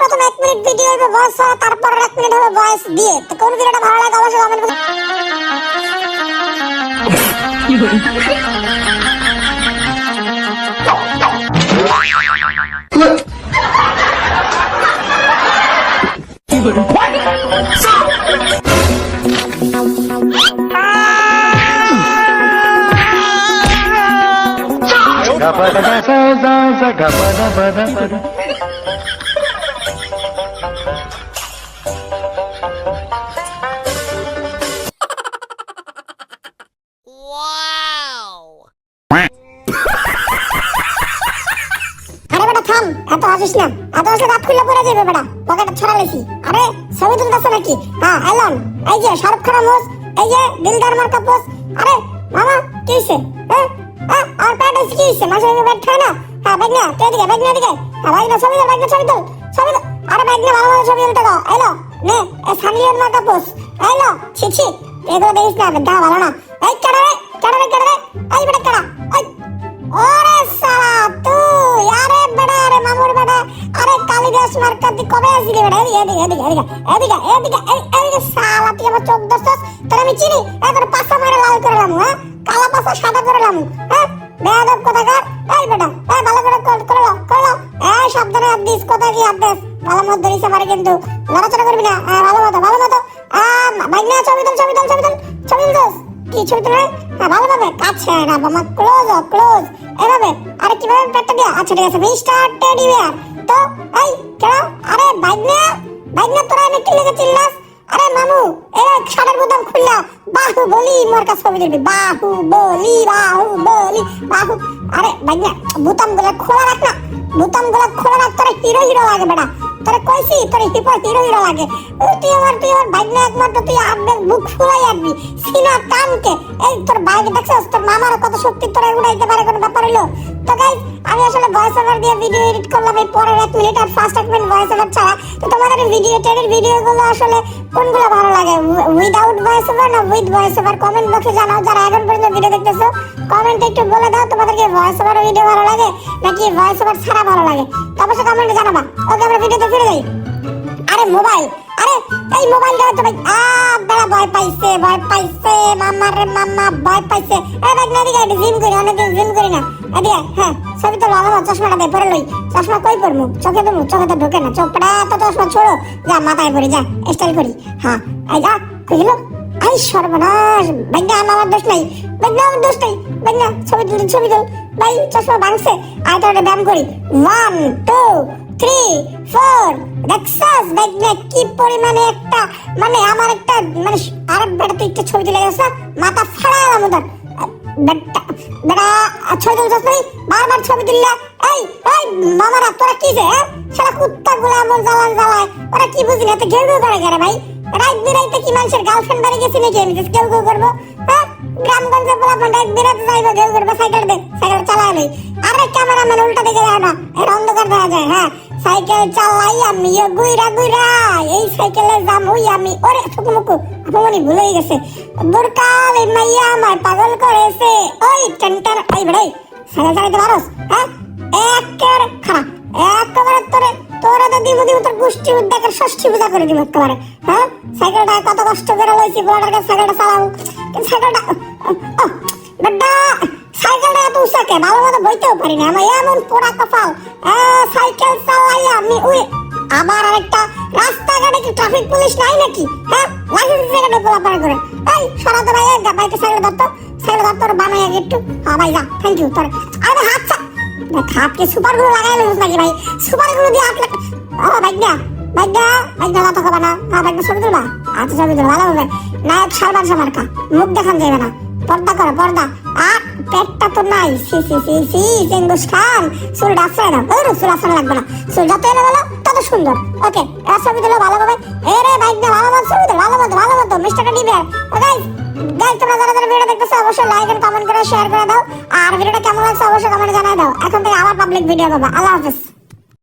প্রথমে এক minute video হবে ভয়েস তারপর এক মিনিট হবে ভয়েস দিয়ে। তো কোন ভিডিওটা ভালো লাগে অবশ্যই comment Gapada sa sa sa gapada থাম এত হাসিস না। এত হাসলে দাঁত খুলে পড়ে যাবে বেটা, পকেটে ছড়া লেছি। আরে, ছবি তুলতেছ নাকি? হ্যাঁ এলন এই যে শাহরুখ খানের মোস এই যে দিলদার মার্কা পোস আরে, মামা, কি হইছে? হ্যাঁ? আর প্যাট কি হইছে? মাসে ব্যাট খায় না? হ্যাঁ ব্যাগ না তুই এদিকে? ব্যাগ না এদিকে। হ্যাঁ ব্যাগ না তুল ব্যাগ না তুল, ছবি তুল। আরে ব্যাগ না, ভালো ভালো ছবি তুলতে দাও। এলো নে এ সানিয়ার মার্কা পোস এলো ছি ছি। এগুলো দেখিস না, দা ভালো না। এই কাটা রে কাটা রে কাটা রে? এই ওরে কালিদাস মার্কা তুই কবে আসলি বেটা? এদিকে এদিকে এদিকে এদিকে এদিকে এদিকে সালা তুই আমার চোখ দোস্তস তোর আমি চিনি? এখন পাশা মেরে লাল করে লামু হ্যাঁ? কালা পাশা সাদা করে লামু হ্যাঁ? বেয়াদব কোথাকার? এই বেটা এই ভালো করে কর, করে লাও করে লাও এই সাবধানে হাত দিস কোথায় কি হাত দিস। ভালো মত ধরিস আমার কিন্তু। লড়াচড়া করবি না। হ্যাঁ ভালো মতো ভালো মতো। আহ ছবি তুল ছবি তুল ছবি তুল ছবি তুল কি ছবি তুলে? হ্যাঁ ভালোভাবে। কাছে না বাবা ক্লোজ ক্লোজ এভাবে। আরে কীভাবে পেটটা দিয়া আচ্ছা ঠিক আছে মিস্টার টেডি বিয়ার তো, এই, কেন? আরে বাইক না তোরা এনে কি লেগে আরে, মামু এক শাড়ির বোতাম খুললা বাহু বলি, মোর কাছে ছবি দিবি বাহু বলি বাহু বলি, বাহু। আরে বাইগনা বোতামগুলা খোলা রাখ না। বোতামগুলা খোলা রাখ, তোরা হিরো হিরো লাগে বেটা। তোরা কইছি, তোর হিপো হিরো হিরো লাগে। ও, তুই আমার তুই আমার বাইক না একমাত্র, তুই আবেগ বুক ফুলাই আনবি সিনা টানকে। এই, তোর বাইক দেখছস? তোর মামার কত শক্তি, তোরা উড়াইতে পারে কোনো ব্যাপার হইল? তো গাইস আমি আসলে ভয়েস ওভার দিয়ে ভিডিও এডিট করলাম, এই পরের এক মিনিট আর ফার্স্ট এক মিনিট ভয়েস ওভার ছাড়া। তো তোমাদের ভিডিও টেডের ভিডিওগুলো আসলে কোনগুলো ভালো লাগে? উইদাউট ভয়েস ওভার না উইথ ভয়েস ওভার কমেন্ট বক্সে জানাও, যারা এখন পর্যন্ত ভিডিও দেখতেছো কমেন্টে একটু বলে দাও তোমাদেরকে ভয়েস ওভার ভিডিও ভালো লাগে, নাকি ভয়েস ওভার ছাড়া ভালো লাগে? তো অবশ্যই কমেন্টে জানাবা। ওকে, আমরা ভিডিওতে ফিরে যাই। আরে মোবাইল আরে, এই মোবাইলটা তো ভাই, আ, বড় ভয় পাইছে ভয় পাইছে মামা রে মামা ভয় পাইছে। এ ভাই, না দিকে জিম করি, অনেকদিন জিম করি না। হ্যাঁ ছবি তো ভালো চশমাটা দে, পরে লই। চশমা কই পরমু? চোখে দেবো চোখে তো ঢোকে না। চোখটা তো চশমা ছোড়ো। যা, মাথায় পরি, যা স্টাইল করি। হ্যাঁ এই যা কইলো আই সর্বনাশ। না আমার দোষ নাই। না আমার দোষ নাই। না ছবি তুল ছবি তুল। ভাই, চশমা ভাঙছে। আয় তো ব্যায়াম করি। ওয়ান টু থ্রি ফোর দেখছাস দেখ দেখ কি পরিমাণে একটা মানে আমার একটা মানে আর বেটা তুই একটা ছবি তুলে গেছ মাথা ফাড়া গেলাম বেটা বেটা আর ছবি তুলছস নাই বারবার ছবি তুললা এই এই, মামারা, তোরা কি যে হ্যাঁ? শালা কুত্তা গুলা এমন জ্বালান জ্বালায়। ওরা কি বুঝলি এত ঘেউ ঘেউ করে ভাই? রাত বিরাইতে কি মানুষের গার্লফ্রেন্ড বাড়ি গেছি নাকি? আমি কেউ কেউ করব হ্যাঁ? গ্রামগঞ্জে পোলাপান রাত বিরাতে যাইবো কেউ করব, সাইকেল দে, সাইকেল চালাই লই আরে ক্যামেরাম্যান উল্টা দিকে যায় না এটা অন্ধকার দেখা যায় হ্যাঁ? সাইকেল চালাই আমি গুইরা গুইরা, এই সাইকেলে যাম ওই আমি। ওরে থুকুমুকু আপনি ভুলেই গেছে। বুরকাল এই মাইয়া আমার পাগল করেছে। ওই টেন্টার ওই বেড়াই সাইকেল চালাইতে পারোস হ্যাঁ? একেবারে খারাপ, একেবারে তোরে, তোরা তো দিব দিব তোর গোষ্ঠী উদ্যোগের ষষ্ঠী পূজা করে দিব একেবারে হ্যাঁ? সাইকেলটা কত কষ্ট করে লইছি কাছে সাইকেলটা কিন্তু সাইকেলটা বেটা সাইকেলটা এত উঁচাকে ভালো মতো বইতেও পারি না আমার এমন পোড়া কপাল সাইকেল চালাই আমি উই আবার আরেকটা রাস্তাঘাটে কি ট্রাফিক পুলিশ নাই নাকি? হ্যাঁ লাইসেন্স জায়গাটা পোলা পার করে। এই সরাতে ভাই এই বাইকে সাইকেল ধরতো সাইকেল হ্যাঁ ভাই ভাই দিয়ে হাত ও না না বাইক না। বাইক ছবি তুলবা? ছবি তুল ভালো হবে। নায়ক মুখ দেখান যাবে না। পর্দা করো, পর্দা। আর পেটটা তো নাই। সি সি সি সি, চেঙ্গুস খান। আশ্রয় না চুল আশ্রয় লাগবে না। চুল যত গেলো তত সুন্দর। ওকে এবার ছবি তুলো ভালোভাবে এ রে না ভালো মতো ছবি ভালো মতো ভালো মতো গাইস তোমরা যারা যারা ভিডিও দেখতেছো, অবশ্যই লাইক এন্ড কমেন্ট করে শেয়ার করে দাও। আর ভিডিওটা কেমন লাগছে, অবশ্যই কমেন্টে জানাই দাও। এখন থেকে আবার পাবলিক ভিডিও পাবা আল্লাহ হাফেজ।